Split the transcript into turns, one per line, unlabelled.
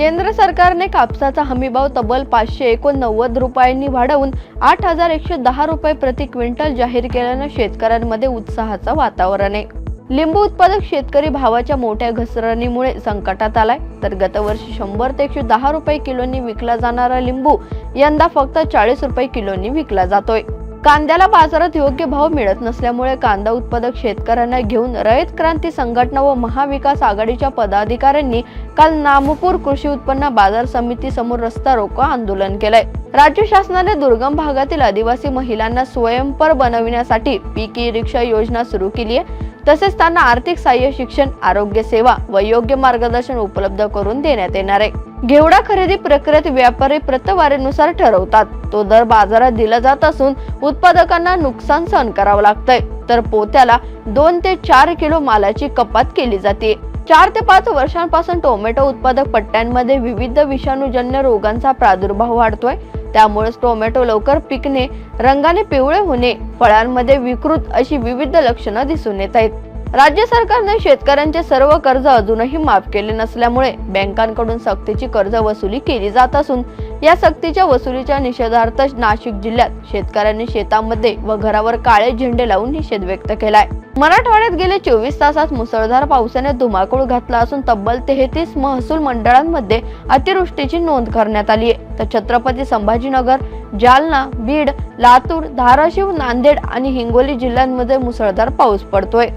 केंद्र सरकारने कापसाचा हमीभाव तब्बल पाचशे एकोणनव्वद रुपयांनी वाढवून आठ हजार एकशे दहा रुपये प्रति क्विंटल जाहीर केल्यानं शेतकऱ्यांमध्ये उत्साहाचं वातावरण आहे. लिंबू उत्पादक शेतकरी भावाच्या मोठ्या घसरणीमुळे संकटात आलाय. तर गतवर्षी शंभर ते एकशे दहा रुपये किलोनी विकला जाणारा लिंबू यंदा फक्त चाळीस रुपये किलोनी विकला जातोय. कांद्याला बाजारात योग्य भाव मिळत नसल्यामुळे कांदा उत्पादक शेतकऱ्यांना घेऊन रयत क्रांती संघटना व महाविकास आघाडीच्या पदाधिकाऱ्यांनी काल नामपूर कृषी उत्पन्न बाजार समिती समोर रस्ता रोको आंदोलन केलंय. राज्य शासनाने दुर्गम भागातील आदिवासी महिलांना स्वयंपर बनविण्यासाठी पीक ई रिक्षा योजना सुरू केली आहे. तसेच त्यांना आर्थिक सहाय्य शिक्षण आरोग्य सेवा व योग्य मार्गदर्शन उपलब्ध करून देण्यात येणार आहे. घेवडा खरेदी प्रक्रियेत व्यापारी प्रतवारीनुसार ठरवतात. तो दर बाजारात दिला जात असून उत्पादकांना नुकसान सहन करावं लागतंय. तर पोत्याला दोन ते चार किलो मालाची कपात केली जाते. चार ते पाच वर्षांपासून टोमॅटो उत्पादक पट्ट्यांमध्ये विविध विषाणूजन्य रोगांचा प्रादुर्भाव वाढतोय. त्यामुळेच टोमॅटो लवकर पिकणे रंगाने पिवळे होणे फळांमध्ये विकृत अशी विविध लक्षणं दिसून येत आहेत. राज्य सरकारने शेतकऱ्यांचे सर्व कर्ज अजूनही माफ केले नसल्यामुळे बँकांकडून सक्तीची कर्ज वसुली केली जात असून या सक्तीच्या वसुलीच्या निषेधार्थ नाशिक जिल्ह्यात शेतकऱ्यांनी शेतामध्ये व घरावर काळे झेंडे लावून निषेध व्यक्त केलाय. मराठवाड्यात गेले चोवीस तासात मुसळधार पावसाने धुमाकूळ घातला असून तब्बल तेहतीस महसूल मंडळांमध्ये अतिवृष्टीची नोंद करण्यात आली आहे. तर छत्रपती संभाजीनगर जालना बीड लातूर धाराशिव नांदेड आणि हिंगोली जिल्ह्यांमध्ये मुसळधार पाऊस पडतोय.